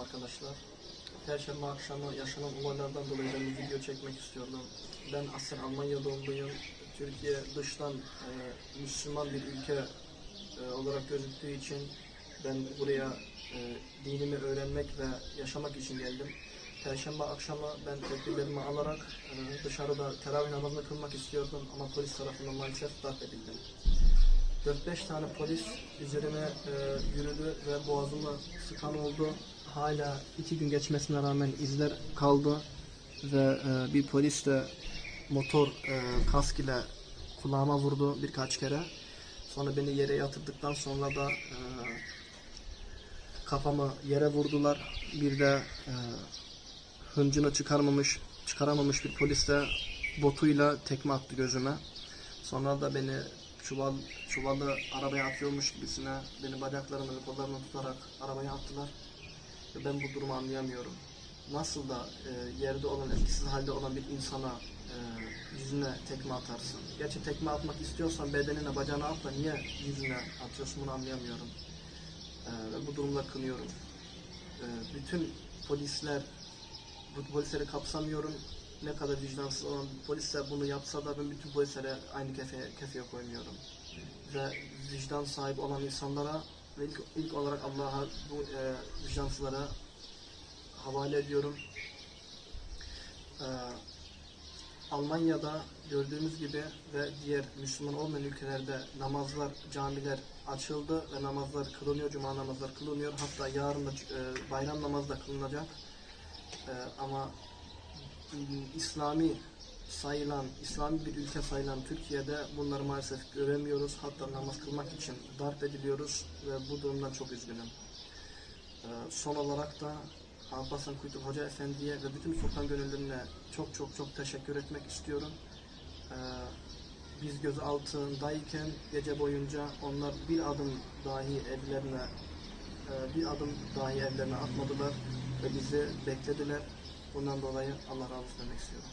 Arkadaşlar. Perşembe akşamı yaşanan olaylardan dolayı ben bir video çekmek istiyordum. Ben aslen Almanya doğumluyum. Türkiye dıştan e, Müslüman bir ülke e, olarak gözüktüğü için ben buraya e, dinimi öğrenmek ve yaşamak için geldim. Perşembe akşamı ben tedbirlerimi alarak e, dışarıda teravih namazını kılmak istiyordum ama polis tarafından maalesef darp edildim. 4-5 tane polis üzerime e, yürüdü ve boğazımı sıkan oldu. Hala iki gün geçmesine rağmen izler kaldı ve e, bir polis de motor e, kask ile kulağıma vurdu birkaç kere. Sonra beni yere yatırdıktan sonra da e, kafamı yere vurdular. Bir de e, hıncını çıkarmamış çıkaramamış bir polis de botuyla tekme attı gözüme. Sonra da beni çuval çuvalı arabaya atıyormuş gibisine beni bacaklarımı ve kollarımı tutarak arabaya attılar. Ve ben bu durumu anlayamıyorum. Nasıl da e, yerde olan, etkisiz halde olan bir insana e, yüzüne tekme atarsın? Gerçi tekme atmak istiyorsan bedenine, bacağına at da niye yüzüne atıyorsun bunu anlayamıyorum. E, ve bu durumda kınıyorum. E, bütün polisler, bu polisleri kapsamıyorum. Ne kadar vicdansız olan polisler bunu yapsa da ben bütün polislere aynı kefeye, kefeye koymuyorum. Ve vicdan sahibi olan insanlara ve ilk, ilk olarak Allah'a bu e, vicdansızlara havale ediyorum. E, Almanya'da gördüğümüz gibi ve diğer Müslüman olmayan ülkelerde namazlar, camiler açıldı ve namazlar kılınıyor, cuma namazlar kılınıyor. Hatta yarın da e, bayram namazı da kılınacak. E, ama İslami sayılan, İslami bir ülke sayılan Türkiye'de bunları maalesef göremiyoruz. Hatta namaz kılmak için darp ediliyoruz ve bu durumdan çok üzgünüm. Ee, son olarak da Alparslan Kuytu Hoca Efendi'ye ve bütün Sultan Gönüllülerine çok çok çok teşekkür etmek istiyorum. Ee, biz göz altındayken gece boyunca onlar bir adım dahi evlerine e, bir adım dahi evlerine atmadılar ve bizi beklediler. Bundan dolayı Allah razı olsun demek istiyorum.